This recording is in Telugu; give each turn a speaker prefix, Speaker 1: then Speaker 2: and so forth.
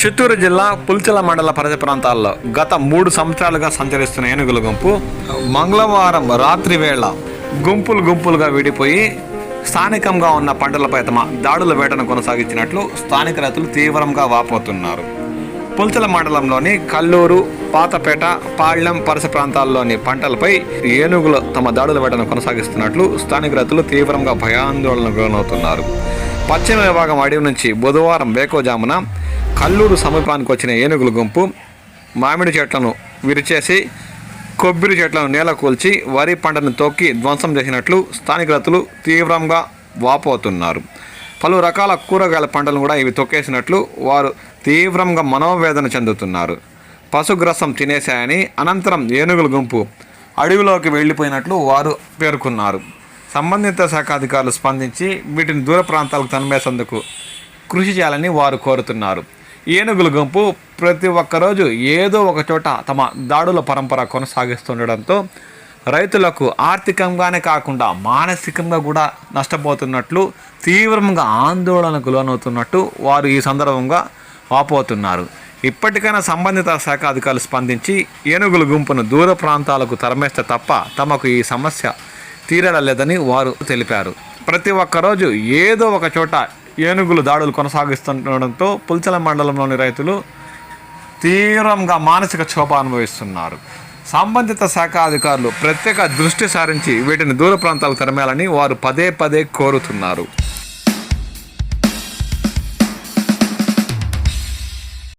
Speaker 1: చిత్తూరు జిల్లా పుల్చల మండల పరిధి ప్రాంతాల్లో గత మూడు సంవత్సరాలుగా సంచరిస్తున్న ఏనుగుల గుంపు మంగళవారం రాత్రి వేళ గుంపులు గుంపులుగా విడిపోయి స్థానికంగా ఉన్న పంటలపై తమ దాడుల వేటను కొనసాగించినట్లు స్థానిక రైతులు తీవ్రంగా వాపోతున్నారు. పుల్చల మండలంలోని కల్లూరు పాతపేట పాళ్యం పరిసర ప్రాంతాల్లోని పంటలపై ఏనుగులు తమ దాడుల వేటను కొనసాగిస్తున్నట్లు స్థానిక రైతులు తీవ్రంగా భయాందోళనకు లోనవుతున్నారు. పశ్చిమ విభాగం అడవి నుంచి బుధవారం వేకోజామున కల్లూరు సమీపానికి వచ్చిన ఏనుగుల గుంపు మామిడి చెట్లను విరిచేసి కొబ్బరి చెట్లను నేల కూల్చి వరి పంటను తొక్కి ధ్వంసం చేసినట్లు స్థానిక రైతులు తీవ్రంగా వాపోతున్నారు. పలు రకాల కూరగాయల పంటలను కూడా ఇవి తొక్కేసినట్లు వారు తీవ్రంగా మనోవేదన చెందుతున్నారు. పశుగ్రసం తినేశాయని అనంతరం ఏనుగుల గుంపు అడవిలోకి వెళ్ళిపోయినట్లు వారు పేర్కొన్నారు. సంబంధిత శాఖ అధికారులు స్పందించి వీటిని దూర ప్రాంతాలకు తన్మేసేందుకు కృషి చేయాలని వారు కోరుతున్నారు. ఏనుగుల గుంపు ప్రతి ఒక్కరోజు ఏదో ఒక చోట తమ దాడుల పరంపర కొనసాగిస్తుండడంతో రైతులకు ఆర్థికంగానే కాకుండా మానసికంగా కూడా నష్టపోతున్నట్లు తీవ్రంగా ఆందోళనకు లోనవుతున్నట్టు వారు ఈ సందర్భంగా వాపోతున్నారు. ఇప్పటికైనా సంబంధిత శాఖ అధికారులు స్పందించి ఏనుగుల గుంపును దూర ప్రాంతాలకు తరమేస్తే తప్ప తమకు ఈ సమస్య తీరడలేదని వారు తెలిపారు. ప్రతి ఒక్కరోజు ఏదో ఒక చోట ఏనుగులు దాడులు కొనసాగిస్తుండడంతో పుల్చల మండలంలోని రైతులు తీవ్రంగా మానసిక క్షోభ అనుభవిస్తున్నారు. సంబంధిత శాఖ అధికారులు ప్రత్యేక దృష్టి సారించి వీటిని దూర ప్రాంతాలకు తరమేయాలని వారు పదే పదే కోరుతున్నారు.